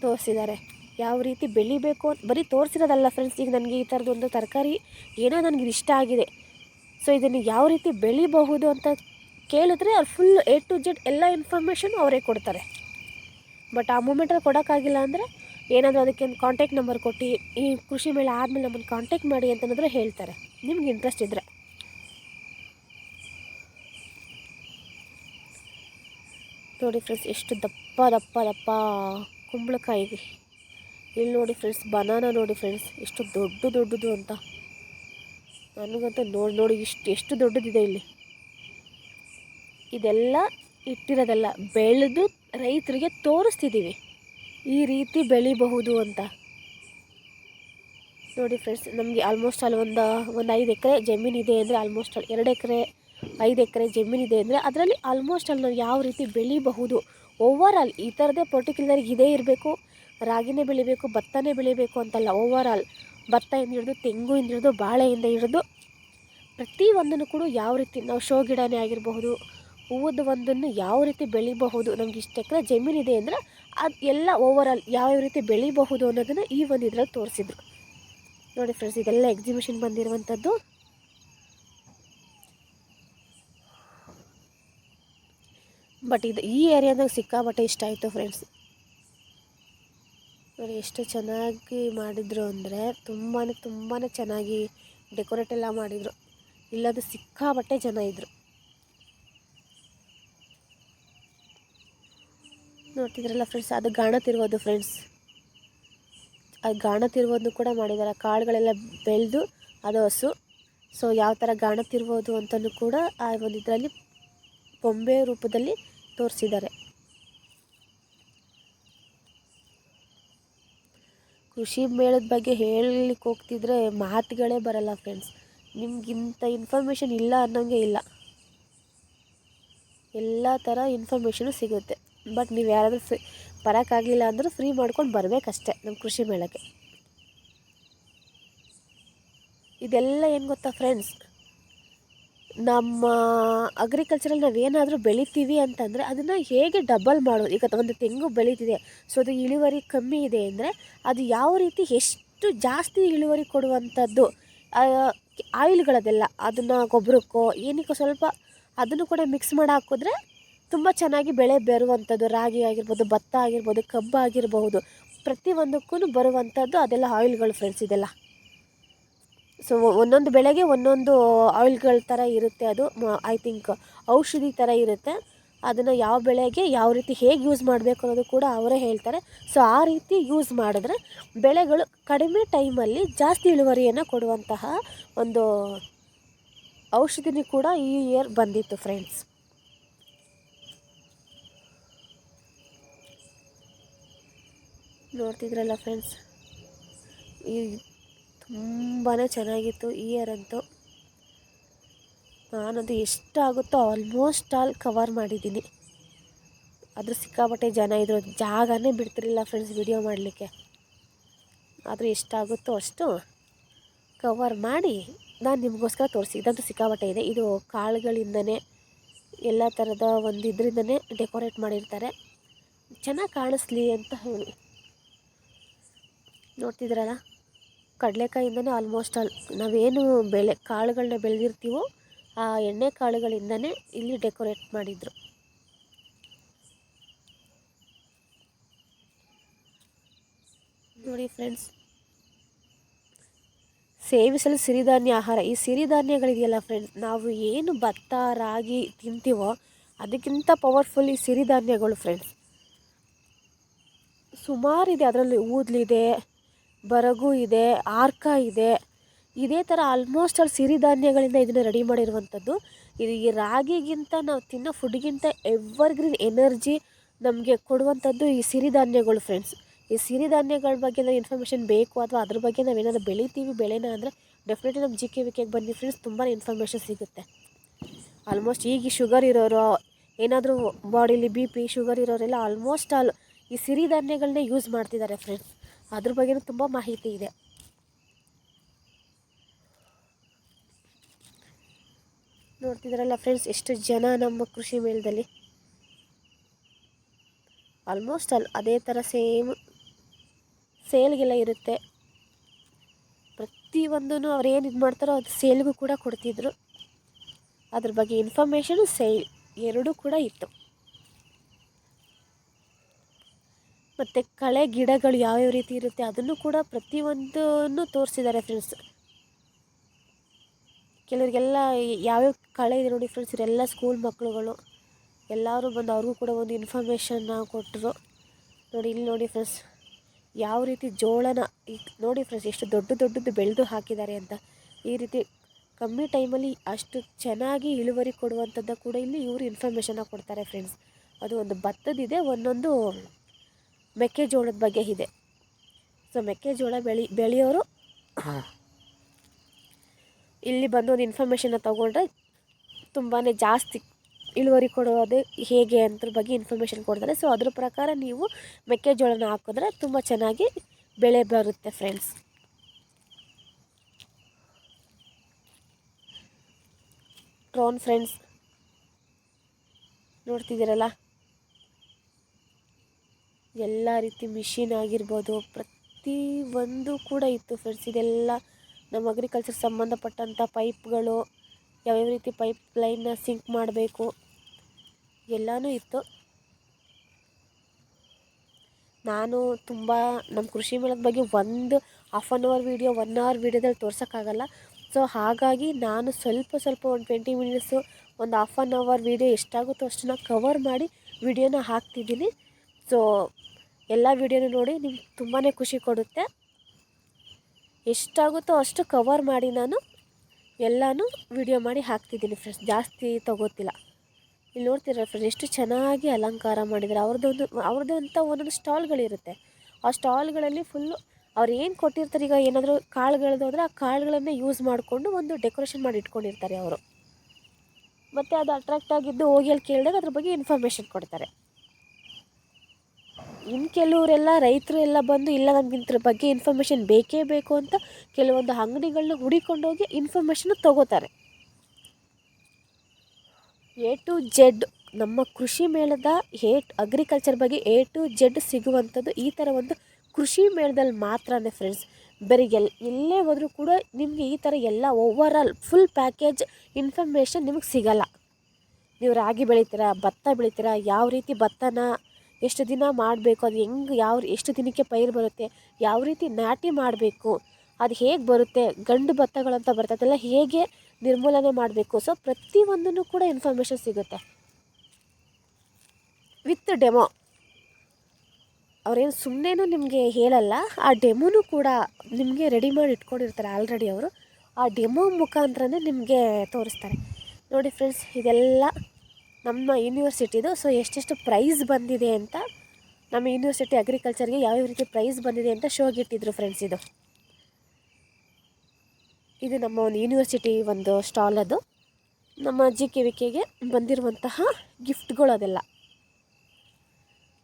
ತೋರಿಸಿದ್ದಾರೆ. ಯಾವ ರೀತಿ ಬೆಳಿಬೇಕು ಬರೀ ತೋರಿಸಿರೋದಲ್ಲ ಫ್ರೆಂಡ್ಸ್ ಈಗ ನನಗೆ ಈ ಥರದೊಂದು ತರಕಾರಿ ಏನೋ ನನಗೆ ಇಷ್ಟ ಆಗಿದೆ. ಸೊ ಇದನ್ನು ಯಾವ ರೀತಿ ಬೆಳಿಬಹುದು ಅಂತ ಕೇಳಿದ್ರೆ ಅವ್ರು ಫುಲ್ ಎ ಟು ಜೆಡ್ ಎಲ್ಲ ಇನ್ಫಾರ್ಮೇಷನ್ ಅವರೇ ಕೊಡ್ತಾರೆ. ಬಟ್ ಆ ಮೂಮೆಂಟಲ್ಲಿ ಕೊಡೋಕ್ಕಾಗಿಲ್ಲ ಅಂದರೆ ಏನಾದರೂ ಅದಕ್ಕೆ ಒಂದು ಕಾಂಟ್ಯಾಕ್ಟ್ ನಂಬರ್ ಕೊಟ್ಟು, ಈ ಕೃಷಿ ಮೇಳ ಆದಮೇಲೆ ನಮ್ಮನ್ನು ಕಾಂಟ್ಯಾಕ್ಟ್ ಮಾಡಿ ಅಂತಂದ್ರೆ ಹೇಳ್ತಾರೆ. ನಿಮ್ಗೆ ಇಂಟ್ರೆಸ್ಟ್ ಇದ್ದರೆ ನೋಡಿ ಫ್ರೆಂಡ್ಸ್ ಎಷ್ಟು ದಪ್ಪ ದಪ್ಪ ದಪ್ಪ ಕುಂಬಳಕಾಯಿ ಇಲ್ಲಿ ನೋಡಿ ಫ್ರೆಂಡ್ಸ್ ಬನಾನ ನೋಡಿ ಫ್ರೆಂಡ್ಸ್ ಎಷ್ಟು ದೊಡ್ಡ ದೊಡ್ಡದು ಅಂತ. ನನಗಂತೂ ನೋಡಿ ನೋಡಿ ಇಷ್ಟು, ಎಷ್ಟು ದೊಡ್ಡದಿದೆ ಇಲ್ಲಿ. ಇದೆಲ್ಲ ಇಟ್ಟಿರೋದಲ್ಲ, ಬೆಳೆದು ರೈತರಿಗೆ ತೋರಿಸ್ತಿದ್ದೀವಿ ಈ ರೀತಿ ಬೆಳಿಬಹುದು ಅಂತ. ನೋಡಿ ಫ್ರೆಂಡ್ಸ್ ನಮಗೆ ಆಲ್ಮೋಸ್ಟ್ ಅಲ್ಲಿ ಒಂದು ಒಂದು ಐದು ಎಕರೆ ಜಮೀನಿದೆ ಅಂದರೆ ಆಲ್ಮೋಸ್ಟ್ ಅಲ್ಲಿ ಎರಡು ಎಕರೆ, ಐದು ಎಕರೆ ಜಮೀನಿದೆ ಅಂದರೆ ಅದರಲ್ಲಿ ಆಲ್ಮೋಸ್ಟ್ ಅಲ್ಲಿ ನಾವು ಯಾವ ರೀತಿ ಬೆಳಿಬಹುದು ಓವರ್ ಆಲ್ ಈ ಥರದೇ ಪರ್ಟಿಕ್ಯುಲರ್ ಇದೇ ಇರಬೇಕು. ರಾಗಿನೇ ಬೆಳಿಬೇಕು, ಭತ್ತನೇ ಬೆಳಿಬೇಕು ಅಂತಲ್ಲ ಓವರ್ ಆಲ್ ಭತ್ತದಿಂದ ಹಿಡಿದು ತೆಂಗುಯಿಂದ ಹಿಡಿದು ಬಾಳೆಯಿಂದ ಹಿಡಿದು ಪ್ರತಿಯೊಂದನ್ನು ಕೂಡ ಯಾವ ರೀತಿ, ನಾವು ಶೋ ಗಿಡನೇ ಆಗಿರಬಹುದು, ಹೂವದ ಒಂದನ್ನು ಯಾವ ರೀತಿ ಬೆಳಿಬಹುದು, ನಮ್ಗೆ ಇಷ್ಟು ಎಕರೆ ಜಮೀನಿದೆ ಅಂದರೆ ಅದು ಎಲ್ಲ ಓವರ್ ಆಲ್ ಯಾವ್ಯಾವ ರೀತಿ ಬೆಳಿಬಹುದು ಅನ್ನೋದನ್ನು ಈ ಒಂದು ಇದ್ರಲ್ಲಿ ತೋರಿಸಿದ್ರು. ನೋಡಿ ಫ್ರೆಂಡ್ಸ್ ಇದೆಲ್ಲ ಎಕ್ಸಿಬಿಷನ್ ಬಂದಿರುವಂಥದ್ದು ಬಟ್ ಇದು ಈ ಏರಿಯಾದಾಗ ಸಿಕ್ಕಾಬಟ್ಟೆ ಇಷ್ಟ ಆಯಿತು ಫ್ರೆಂಡ್ಸ್ ನೋಡಿ ಎಷ್ಟು ಚೆನ್ನಾಗಿ ಮಾಡಿದರು ಅಂದರೆ ತುಂಬಾ ತುಂಬಾ ಚೆನ್ನಾಗಿ ಡೆಕೋರೇಟ್ ಎಲ್ಲ ಮಾಡಿದರು. ಇಲ್ಲದು ಸಿಕ್ಕಾಬಟ್ಟೆ ಜನ ಇದ್ದರು ನೋಡ್ತಿದ್ರಲ್ಲ ಫ್ರೆಂಡ್ಸ್ ಅದು ಗಾಣ ತಿರುಗೋದು ಫ್ರೆಂಡ್ಸ್ ಅದು ಗಾಣ ಕೂಡ ಮಾಡಿದ್ದಾರೆ ಕಾಳುಗಳೆಲ್ಲ ಬೆಳೆದು ಅದು ಹಸು. ಸೊ ಯಾವ ಥರ ಗಾಣ ತಿರ್ಬೋದು ಅಂತಲೂ ಕೂಡ ಆ ಒಂದು ಇದರಲ್ಲಿ ಬೊಂಬೆ ರೂಪದಲ್ಲಿ ತೋರಿಸಿದ್ದಾರೆ. ಕೃಷಿ ಮೇಳದ ಬಗ್ಗೆ ಹೇಳಲಿಕ್ಕೆ ಹೋಗ್ತಿದ್ರೆ ಮಾತುಗಳೇ ಬರಲ್ಲ ಫ್ರೆಂಡ್ಸ್ ನಿಮ್ಗಿಂಥ ಇನ್ಫಾರ್ಮೇಷನ್ ಇಲ್ಲ ಅನ್ನೋಂಗೆ ಇಲ್ಲ. ಎಲ್ಲ ಥರ ಇನ್ಫಾರ್ಮೇಷನು ಸಿಗುತ್ತೆ. ಬಟ್ ನೀವು ಯಾರಾದರೂ ಫ್ರೀ ಬರೋಕ್ಕಾಗಲಿಲ್ಲ ಅಂದರೂ ಫ್ರೀ ಮಾಡ್ಕೊಂಡು ಬರಬೇಕಷ್ಟೆ ನಮ್ಮ ಕೃಷಿ ಮೇಳಕ್ಕೆ. ಇದೆಲ್ಲ ಏನು ಗೊತ್ತಾ ಫ್ರೆಂಡ್ಸ್ ನಮ್ಮ ಅಗ್ರಿಕಲ್ಚರಲ್ಲಿ ನಾವೇನಾದರೂ ಬೆಳಿತೀವಿ ಅಂತಂದರೆ ಅದನ್ನು ಹೇಗೆ ಡಬಲ್ ಮಾಡೋದು? ಈಗ ಒಂದು ತೆಂಗು ಬೆಳೀತಿದೆ ಸೊ ಅದು ಇಳುವರಿ ಕಮ್ಮಿ ಇದೆ ಅಂದರೆ ಅದು ಯಾವ ರೀತಿ ಎಷ್ಟು ಜಾಸ್ತಿ ಇಳುವರಿ ಕೊಡುವಂಥದ್ದು? ಆಯಿಲ್ಗಳದೆಲ್ಲ, ಅದನ್ನು ಗೊಬ್ಬರಕ್ಕೋ, ಏನಕ್ಕೋ ಸ್ವಲ್ಪ ಅದನ್ನು ಕೂಡ ಮಿಕ್ಸ್ ಮಾಡಿ ಹಾಕಿದ್ರೆ ತುಂಬ ಚೆನ್ನಾಗಿ ಬೆಳೆ ಬರುವಂಥದ್ದು, ರಾಗಿ ಆಗಿರ್ಬೋದು, ಭತ್ತ ಆಗಿರ್ಬೋದು, ಕಬ್ಬು ಆಗಿರಬಹುದು ಪ್ರತಿಯೊಂದಕ್ಕೂ ಬರುವಂಥದ್ದು ಅದೆಲ್ಲ ಆಯಿಲ್ಗಳು ಫ್ರೆಂಡ್ಸ್ ಇದೆಲ್ಲ. ಸೊ ಒಂದೊಂದು ಬೆಳೆಗೆ ಒಂದೊಂದು ಆಯಿಲ್ಗಳ ಥರ ಇರುತ್ತೆ ಅದು. ಐ ಥಿಂಕ್ ಔಷಧಿ ಥರ ಇರುತ್ತೆ. ಅದನ್ನು ಯಾವ ಬೆಳೆಗೆ ಯಾವ ರೀತಿ ಹೇಗೆ ಯೂಸ್ ಮಾಡಬೇಕು ಅನ್ನೋದು ಕೂಡ ಅವರೇ ಹೇಳ್ತಾರೆ. ಸೊ, ಆ ರೀತಿ ಯೂಸ್ ಮಾಡಿದ್ರೆ ಬೆಳೆಗಳು ಕಡಿಮೆ ಟೈಮಲ್ಲಿ ಜಾಸ್ತಿ ಇಳುವರಿಯನ್ನು ಕೊಡುವಂತಹ ಒಂದು ಔಷಧಿನೂ ಕೂಡ ಈ ಇಯರ್ ಬಂದಿತ್ತು ಫ್ರೆಂಡ್ಸ್. ನೋಡ್ತಿದ್ರಲ್ಲ ಫ್ರೆಂಡ್ಸ್? ಈ ತುಂಬಾ ಚೆನ್ನಾಗಿತ್ತು ಈ ಇಯರ್ ಅಂತೂ. ನಾನದು ಎಷ್ಟಾಗುತ್ತೋ ಆಲ್ಮೋಸ್ಟ್ ಆಲ್ ಕವರ್ ಮಾಡಿದ್ದೀನಿ. ಆದರೂ ಸಿಕ್ಕಾಪಟ್ಟೆ ಜನ ಇದ್ರು, ಜಾಗನೇ ಬಿಡ್ತಿರಲಿಲ್ಲ ಫ್ರೆಂಡ್ಸ್ ವಿಡಿಯೋ ಮಾಡಲಿಕ್ಕೆ. ಆದರೂ ಎಷ್ಟಾಗುತ್ತೋ ಅಷ್ಟು ಕವರ್ ಮಾಡಿ ನಾನು ನಿಮಗೋಸ್ಕರ ತೋರಿಸಿ, ಇದಂತೂ ಸಿಕ್ಕಾಪಟ್ಟೆ ಇದೆ. ಇದು ಕಾಳುಗಳಿಂದನೇ, ಎಲ್ಲ ಥರದ ಒಂದು ಇದರಿಂದನೇ ಡೆಕೋರೇಟ್ ಮಾಡಿರ್ತಾರೆ. ಚೆನ್ನಾಗಿ ಕಾಣಿಸ್ಲಿ ಅಂತ ಹೇಳಿ. ನೋಡ್ತಿದ್ರಲ್ಲ? ಕಡಲೆಕಾಯಿಂದನೇ ಆಲ್ಮೋಸ್ಟ್ ಆಲ್ ನಾವೇನು ಬೆಳೆ ಕಾಳುಗಳನ್ನ ಬೆಳೆದಿರ್ತೀವೋ ಆ ಎಣ್ಣೆ ಕಾಳುಗಳಿಂದನೇ ಇಲ್ಲಿ ಡೆಕೋರೇಟ್ ಮಾಡಿದರು. ನೋಡಿ ಫ್ರೆಂಡ್ಸ್ ಸೇವಿಸಲು ಸಿರಿಧಾನ್ಯ ಆಹಾರ. ಈ ಸಿರಿಧಾನ್ಯಗಳಿದೆಯಲ್ಲ ಫ್ರೆಂಡ್ಸ್ ನಾವು ಏನು ಭತ್ತ, ರಾಗಿ ತಿಂತೀವೋ ಅದಕ್ಕಿಂತ ಪವರ್ಫುಲ್ ಈ ಸಿರಿಧಾನ್ಯಗಳು ಫ್ರೆಂಡ್ಸ್ ಸುಮಾರಿದೆ, ಅದರಲ್ಲಿ ಊದ್ಲಿದೆ ಬರಗು ಇದೆ, ಆರ್ಕ ಇದೆ. ಇದೇ ಥರ ಆಲ್ಮೋಸ್ಟ್ ಅಲ್ಲಿ ಸಿರಿಧಾನ್ಯಗಳಿಂದ ಇದನ್ನು ರೆಡಿ ಮಾಡಿರುವಂಥದ್ದು. ಇದು ಈ ರಾಗಿಗಿಂತ ನಾವು ತಿನ್ನೋ ಫುಡ್ಗಿಂತ ಎವರ್ಗ್ರೀನ್ ಎನರ್ಜಿ ನಮಗೆ ಕೊಡುವಂಥದ್ದು ಈ ಸಿರಿಧಾನ್ಯಗಳು ಫ್ರೆಂಡ್ಸ್ ಈ ಸಿರಿಧಾನ್ಯಗಳ ಬಗ್ಗೆ ನಾವು ಇನ್ಫಾರ್ಮೇಷನ್ ಬೇಕು ಅಥವಾ ಅದ್ರ ಬಗ್ಗೆ ನಾವೇನಾದ್ರು ಬೆಳಿತೀವಿ, ಬೆಳೆನ ಅಂದರೆ ಡೆಫಿನೆಟ್ಲಿ ನಮ್ಮ ಜಿ ಕೆ ವಿ ಕೆಗೆ ಬನ್ನಿ ಫ್ರೆಂಡ್ಸ್ ತುಂಬಾ ಇನ್ಫಾರ್ಮೇಷನ್ ಸಿಗುತ್ತೆ. ಆಲ್ಮೋಸ್ಟ್ ಈಗ ಶುಗರ್ ಇರೋರು, ಏನಾದರೂ ಬಾಡಿಲಿ ಬಿ ಪಿ ಶುಗರ್ ಇರೋರೆಲ್ಲ ಆಲ್ಮೋಸ್ಟ್ ಆಲ್ ಈ ಸಿರಿಧಾನ್ಯಗಳನ್ನೇ ಯೂಸ್ ಮಾಡ್ತಿದ್ದಾರೆ ಫ್ರೆಂಡ್ಸ್ ಅದ್ರ ಬಗ್ಗೆನೂ ತುಂಬ ಮಾಹಿತಿ ಇದೆ. ನೋಡ್ತಿದ್ದಾರಲ್ಲ ಫ್ರೆಂಡ್ಸ್ ಎಷ್ಟು ಜನ ನಮ್ಮ ಕೃಷಿ ಮೇಳದಲ್ಲಿ? ಆಲ್ಮೋಸ್ಟ್ ಅಲ್ಲಿ ಅದೇ ಥರ ಸೇಮ್ ಸೇಲ್ಗೆಲ್ಲ ಇರುತ್ತೆ. ಪ್ರತಿಯೊಂದೂ ಅವ್ರು ಏನು ಇದು ಮಾಡ್ತಾರೋ ಅದು ಸೇಲ್ಗೂ ಕೂಡ ಕೊಡ್ತಿದ್ರು. ಅದ್ರ ಬಗ್ಗೆ ಇನ್ಫಾರ್ಮೇಷನು ಸೇಲ್ ಎರಡೂ ಕೂಡ ಇತ್ತು. ಮತ್ತು ಕಳೆ ಗಿಡಗಳು ಯಾವ್ಯಾವ ರೀತಿ ಇರುತ್ತೆ ಅದನ್ನು ಕೂಡ ಪ್ರತಿಯೊಂದನ್ನು ತೋರಿಸಿದ್ದಾರೆ ಫ್ರೆಂಡ್ಸ್ ಕೆಲವರಿಗೆಲ್ಲ ಯಾವ್ಯಾವ ಕಳೆ ಇದೆ ನೋಡಿ ಫ್ರೆಂಡ್ಸ್ ಇವರೆಲ್ಲ ಸ್ಕೂಲ್ ಮಕ್ಕಳುಗಳು ಎಲ್ಲರೂ ಬಂದು ಅವ್ರಿಗೂ ಕೂಡ ಒಂದು ಇನ್ಫಾರ್ಮೇಷನ್ನ ಕೊಟ್ಟರು ನೋಡಿ, ಇಲ್ಲಿ ನೋಡಿ ಫ್ರೆಂಡ್ಸ್ ಯಾವ ರೀತಿ ಜೋಳನ ಈಗ ನೋಡಿ ಫ್ರೆಂಡ್ಸ್ ಎಷ್ಟು ದೊಡ್ಡ ದೊಡ್ಡದು ಬೆಳೆದು ಹಾಕಿದ್ದಾರೆ ಅಂತ. ಈ ರೀತಿ ಕಮ್ಮಿ ಟೈಮಲ್ಲಿ ಅಷ್ಟು ಚೆನ್ನಾಗಿ ಇಳುವರಿ ಕೊಡುವಂಥದ್ದು ಕೂಡ ಇಲ್ಲಿ ಇವರು ಇನ್ಫಾರ್ಮೇಷನ್ನ ಕೊಡ್ತಾರೆ ಫ್ರೆಂಡ್ಸ್ ಅದು ಒಂದು ಭತ್ತದಿದೆ ಒಂದೊಂದು ಮೆಕ್ಕೆಜೋಳದ ಬಗ್ಗೆ ಇದೆ. ಸೊ ಮೆಕ್ಕೆಜೋಳ ಬೆಳಿ, ಬೆಳೆಯೋರು ಇಲ್ಲಿ ಬಂದು ಒಂದು ಇನ್ಫಾರ್ಮೇಷನ್ನ ತೊಗೊಂಡ್ರೆ ತುಂಬಾ ಜಾಸ್ತಿ ಇಳುವರಿ ಕೊಡೋದು ಹೇಗೆ ಅಂತ ಬಗ್ಗೆ ಇನ್ಫಾರ್ಮೇಷನ್ ಕೊಡ್ತಾರೆ. ಸೊ ಅದ್ರ ಪ್ರಕಾರ ನೀವು ಮೆಕ್ಕೆಜೋಳನ ಹಾಕಿದ್ರೆ ತುಂಬ ಚೆನ್ನಾಗಿ ಬೆಳೆ ಬರುತ್ತೆ ಫ್ರೆಂಡ್ಸ್ ಡ್ರೋನ್ ಫ್ರೆಂಡ್ಸ್ ನೋಡ್ತಿದ್ದೀರಲ್ಲ? ಎಲ್ಲ ರೀತಿ ಮಿಷಿನ್ ಆಗಿರ್ಬೋದು. ಪ್ರತಿ ಒಂದು ಕೂಡ ಇತ್ತು ಫ್ರೆಂಡ್ಸ್ ಇದೆಲ್ಲ ನಮ್ಮ ಅಗ್ರಿಕಲ್ಚರ್ ಸಂಬಂಧಪಟ್ಟಂಥ ಪೈಪ್ಗಳು ಯಾವ್ಯಾವ ರೀತಿ ಪೈಪ್ ಲೈನ್ನ ಸಿಂಕ್ ಮಾಡಬೇಕು, ಎಲ್ಲನೂ ಇತ್ತು. ನಾನು ತುಂಬ ನಮ್ಮ ಕೃಷಿ ಮೇಳದ ಬಗ್ಗೆ ಒಂದು half an hour video one hour ವೀಡಿಯೋದಲ್ಲಿ ತೋರ್ಸೋಕ್ಕಾಗಲ್ಲ. ಸೊ ಹಾಗಾಗಿ ನಾನು ಸ್ವಲ್ಪ ಸ್ವಲ್ಪ ಒಂದು ಟ್ವೆಂಟಿ ಮಿನಿಟ್ಸು ಒಂದು ಹಾಫ್ ಆನ್ ಅವರ್ ವೀಡಿಯೋ ಎಷ್ಟಾಗುತ್ತೋ ಅಷ್ಟನ್ನ ಕವರ್ ಮಾಡಿ ವಿಡಿಯೋನ ಹಾಕ್ತಿದ್ದೀನಿ. ಸೊ ಎಲ್ಲ ವಿಡಿಯೋನು ನೋಡಿ ನಿಮ್ಗೆ ತುಂಬಾ ಖುಷಿ ಕೊಡುತ್ತೆ. ಎಷ್ಟಾಗುತ್ತೋ ಅಷ್ಟು ಕವರ್ ಮಾಡಿ ನಾನು ಎಲ್ಲನೂ ವಿಡಿಯೋ ಮಾಡಿ ಹಾಕ್ತಿದ್ದೀನಿ ಫ್ರೆಂಡ್ಸ್ ಜಾಸ್ತಿ ತಗೋತಿಲ್ಲ. ಇಲ್ಲಿ ನೋಡ್ತೀರ ಫ್ರೆಂಡ್ಸ್ ಎಷ್ಟು ಚೆನ್ನಾಗಿ ಅಲಂಕಾರ ಮಾಡಿದ್ದಾರೆ ಅವ್ರದ್ದೊಂದು ಅವ್ರದ್ದು ಅಂತ ಒಂದೊಂದು ಸ್ಟಾಲ್ಗಳಿರುತ್ತೆ ಆ ಸ್ಟಾಲ್ಗಳಲ್ಲಿ ಫುಲ್ಲು ಅವ್ರು ಏನು ಕೊಟ್ಟಿರ್ತಾರೆ ಈಗ ಏನಾದರೂ ಕಾಳುಗಳದ್ದು ಅಂದರೆ ಆ ಕಾಳುಗಳನ್ನೇ ಯೂಸ್ ಮಾಡಿಕೊಂಡು ಒಂದು ಡೆಕೋರೇಷನ್ ಮಾಡಿ ಇಟ್ಕೊಂಡಿರ್ತಾರೆ ಅವರು. ಮತ್ತು ಅದು ಅಟ್ರಾಕ್ಟ್ ಆಗಿದ್ದು ಹೋಗಿ ಅಲ್ಲಿ ಕೇಳಿದಾಗ ಅದ್ರ ಬಗ್ಗೆ ಇನ್ಫಾರ್ಮೇಷನ್ ಕೊಡ್ತಾರೆ. ಇನ್ನು ಕೆಲವರೆಲ್ಲ ರೈತರು ಎಲ್ಲ ಬಂದು ಇಲ್ಲ ನಮ್ಗೆ ಇದ್ರ ಬಗ್ಗೆ ಇನ್ಫಾರ್ಮೇಷನ್ ಬೇಕೇ ಬೇಕು ಅಂತ ಕೆಲವೊಂದು ಅಂಗಡಿಗಳನ್ನ ಹುಡಿಕೊಂಡೋಗಿ ಇನ್ಫಾರ್ಮೇಷನ್ ತಗೋತಾರೆ. ಎ ಟು ಜೆಡ್ ನಮ್ಮ ಕೃಷಿ ಮೇಳದ ಏ ಅಗ್ರಿಕಲ್ಚರ್ ಬಗ್ಗೆ ಎ ಟು ಜೆಡ್ ಸಿಗುವಂಥದ್ದು ಈ ಥರ ಒಂದು ಕೃಷಿ ಮೇಳದಲ್ಲಿ ಮಾತ್ರನೇ ಫ್ರೆಂಡ್ಸ್ ಬರೀ ಎಲ್ ಎಲ್ಲೇ ಹೋದರೂ ಕೂಡ ನಿಮಗೆ ಈ ಥರ ಎಲ್ಲ overall full package information ನಿಮಗೆ ಸಿಗಲ್ಲ. ನೀವು ರಾಗಿ ಬೆಳಿತೀರಾ, ಭತ್ತ ಬೆಳಿತೀರಾ, ಯಾವ ರೀತಿ ಭತ್ತನ ಎಷ್ಟು ದಿನ ಮಾಡಬೇಕು, ಅದು ಹೆಂಗೆ ಯಾವ, ಎಷ್ಟು ದಿನಕ್ಕೆ ಪೈರು ಬರುತ್ತೆ, ಯಾವ ರೀತಿ ನಾಟಿ ಮಾಡಬೇಕು, ಅದು ಹೇಗೆ ಬರುತ್ತೆ, ಗಂಡು ಭತ್ತಗಳಂತ ಬರುತ್ತೆ ಅದೆಲ್ಲ ಹೇಗೆ ನಿರ್ಮೂಲನೆ ಮಾಡಬೇಕು ಸೊ ಪ್ರತಿಯೊಂದನ್ನು ಕೂಡ ಇನ್ಫಾರ್ಮೇಷನ್ ಸಿಗುತ್ತೆ. ವಿತ್ ಡೆಮೋ ಅವರೇನು ಸುಮ್ಮನೆನೂ ನಿಮಗೆ ಹೇಳಲ್ಲ, ಆ ಡೆಮೋನು ಕೂಡ ನಿಮಗೆ ರೆಡಿ ಮಾಡಿ ಇಟ್ಕೊಂಡಿರ್ತಾರೆ ಆಲ್ರೆಡಿ ಅವರು. ಆ ಡೆಮೋ ಮುಖಾಂತರನೇ ನಿಮಗೆ ತೋರಿಸ್ತಾರೆ. ನೋಡಿ ಫ್ರೆಂಡ್ಸ್ ಇದೆಲ್ಲ ನಮ್ಮ ಯೂನಿವರ್ಸಿಟಿದು ಸೊ ಎಷ್ಟೆಷ್ಟು ಪ್ರೈಸ್ ಬಂದಿದೆ ಅಂತ ನಮ್ಮ ಯೂನಿವರ್ಸಿಟಿ ಅಗ್ರಿಕಲ್ಚರ್ಗೆ ಯಾವ್ಯಾವ ರೀತಿ ಪ್ರೈಸ್ ಬಂದಿದೆ ಅಂತ ಶೋಗಿಟ್ಟಿದ್ರು ಫ್ರೆಂಡ್ಸ್ ಇದು. ಇದು ನಮ್ಮ ಒಂದು ಯೂನಿವರ್ಸಿಟಿ ಒಂದು ಸ್ಟಾಲ್ ಅದು. ನಮ್ಮ ಜಿ ಕೆ ಬಂದಿರುವಂತಹ ಗಿಫ್ಟ್ಗಳು ಅದೆಲ್ಲ.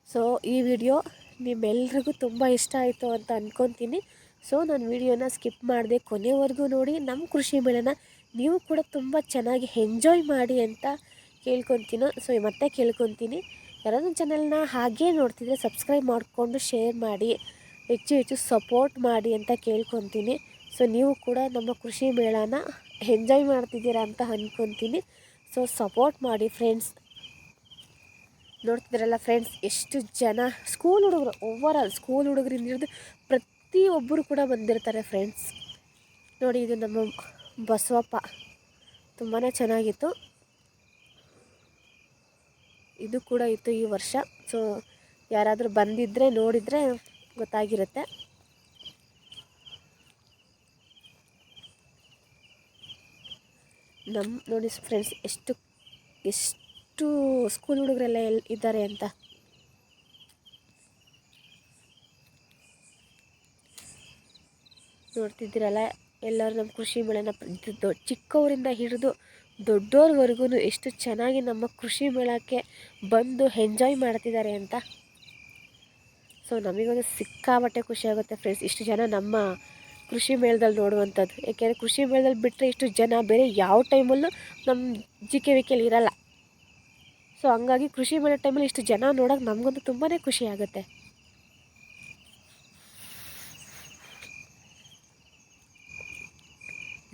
ಸೊ ಈ ವಿಡಿಯೋ ನಿಮ್ಮೆಲ್ರಿಗೂ ತುಂಬ ಇಷ್ಟ ಆಯಿತು ಅಂತ ಅಂದ್ಕೊತೀನಿ ಸೊ ನಾನು ವಿಡಿಯೋನ ಸ್ಕಿಪ್ ಮಾಡಿದೆ ಕೊನೆವರೆಗೂ ನೋಡಿ. ನಮ್ಮ ಕೃಷಿ ಮೇಳನ ನೀವು ಕೂಡ ತುಂಬ ಚೆನ್ನಾಗಿ ಎಂಜಾಯ್ ಮಾಡಿ ಅಂತ ಕೇಳ್ಕೊತೀನೋ ಸೊ ಮತ್ತೆ ಕೇಳ್ಕೊತೀನಿ. ಯಾರಾದ್ರೂ ಚಾನಲ್ನ ಹಾಗೇ ನೋಡ್ತಿದ್ರೆ ಸಬ್ಸ್ಕ್ರೈಬ್ ಮಾಡಿಕೊಂಡು ಶೇರ್ ಮಾಡಿ, ಹೆಚ್ಚು ಹೆಚ್ಚು ಸಪೋರ್ಟ್ ಮಾಡಿ ಅಂತ ಕೇಳ್ಕೊತೀನಿ. ಸೊ ನೀವು ಕೂಡ ನಮ್ಮ ಕೃಷಿ ಮೇಳನ ಎಂಜಾಯ್ ಮಾಡ್ತಿದ್ದೀರಾ ಅಂತ ಅಂದ್ಕೊತೀನಿ ಸೊ ಸಪೋರ್ಟ್ ಮಾಡಿ ಫ್ರೆಂಡ್ಸ್ ನೋಡ್ತಿದ್ರಲ್ಲ ಫ್ರೆಂಡ್ಸ್ ಎಷ್ಟು ಜನ ಸ್ಕೂಲ್ ಹುಡುಗರು ಓವರಾಲ್ ಸ್ಕೂಲ್ ಹುಡುಗರಿಂದ ಹಿಡಿದು ಪ್ರತಿಯೊಬ್ಬರು ಕೂಡ ಬಂದಿರ್ತಾರೆ ಫ್ರೆಂಡ್ಸ್ ನೋಡಿ, ಇದು ನಮ್ಮ ಬಸವಪ್ಪ. ತುಂಬಾ ಚೆನ್ನಾಗಿತ್ತು. ಇದು ಕೂಡ ಇತ್ತು ಈ ವರ್ಷ. ಸೊ ಯಾರಾದರೂ ಬಂದಿದ್ದರೆ ನೋಡಿದರೆ ಗೊತ್ತಾಗಿರುತ್ತೆ. ನಮ್ಮ ನೋಡಿ ಫ್ರೆಂಡ್ಸ್ ಎಷ್ಟು ಎಷ್ಟು ಸ್ಕೂಲ್ ಹುಡುಗರೆಲ್ಲ ಎಲ್ಲಿ ಇದ್ದಾರೆ ಅಂತ. ನೋಡ್ತಿದ್ದೀರಲ್ಲ, ಎಲ್ಲರೂ ನಮ್ಮ ಕೃಷಿ ಪ್ರ- ಚಿಕ್ಕವರಿಂದ ಹಿಡಿದು ದೊಡ್ಡೋರ್ವರೆಗೂ ಎಷ್ಟು ಚೆನ್ನಾಗಿ ನಮ್ಮ ಕೃಷಿ ಮೇಳಕ್ಕೆ ಬಂದು ಎಂಜಾಯ್ ಮಾಡ್ತಿದ್ದಾರೆ ಅಂತ. ಸೊ, ನಮಗೊಂದು ಸಿಕ್ಕಾಪಟ್ಟೆ ಖುಷಿಯಾಗುತ್ತೆ ಫ್ರೆಂಡ್ಸ್. ಇಷ್ಟು ಜನ ನಮ್ಮ ಕೃಷಿ ಮೇಳದಲ್ಲಿ ನೋಡುವಂಥದ್ದು. ಏಕೆಂದರೆ ಕೃಷಿ ಮೇಳದಲ್ಲಿ ಬಿಟ್ಟರೆ ಇಷ್ಟು ಜನ ಬೇರೆ ಯಾವ ಟೈಮಲ್ಲೂ ನಮ್ಮ ಜಿ ಕೆ ವಿ ಕೆಲಿ ಇರಲ್ಲ. ಸೊ, ಹಂಗಾಗಿ ಕೃಷಿ ಮೇಳ ಟೈಮಲ್ಲಿ ಇಷ್ಟು ಜನ ನೋಡೋಕೆ ನಮಗಂತೂ ತುಂಬಾ ಖುಷಿ ಆಗುತ್ತೆ.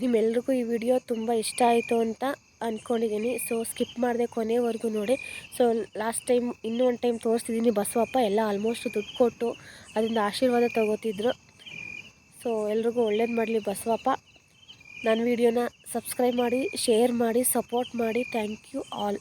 ನಿಮ್ಮೆಲ್ರಿಗೂ ಈ ವಿಡಿಯೋ ತುಂಬ ಇಷ್ಟ ಆಯಿತು ಅಂತ ಅಂದ್ಕೊಂಡಿದ್ದೀನಿ ಸೊ ಸ್ಕಿಪ್ ಮಾಡಿದೆ ಕೊನೆವರೆಗೂ ನೋಡಿ. ಸೊ ಲಾಸ್ಟ್ ಟೈಮ್ ಇನ್ನೂ ಒಂದು ಟೈಮ್ ತೋರಿಸ್ತಿದ್ದೀನಿ ಬಸವಪ್ಪ. ಎಲ್ಲ ಆಲ್ಮೋಸ್ಟ್ ದುಡ್ಡು ಕೊಟ್ಟು ಅದರಿಂದ ಆಶೀರ್ವಾದ ತಗೋತಿದ್ರು. ಸೊ ಎಲ್ರಿಗೂ ಒಳ್ಳೇದು ಮಾಡಲಿ ಬಸವಪ್ಪ. ನನ್ನ ವಿಡಿಯೋನ ಸಬ್ಸ್ಕ್ರೈಬ್ ಮಾಡಿ ಶೇರ್ ಮಾಡಿ ಸಪೋರ್ಟ್ ಮಾಡಿ. Thank you all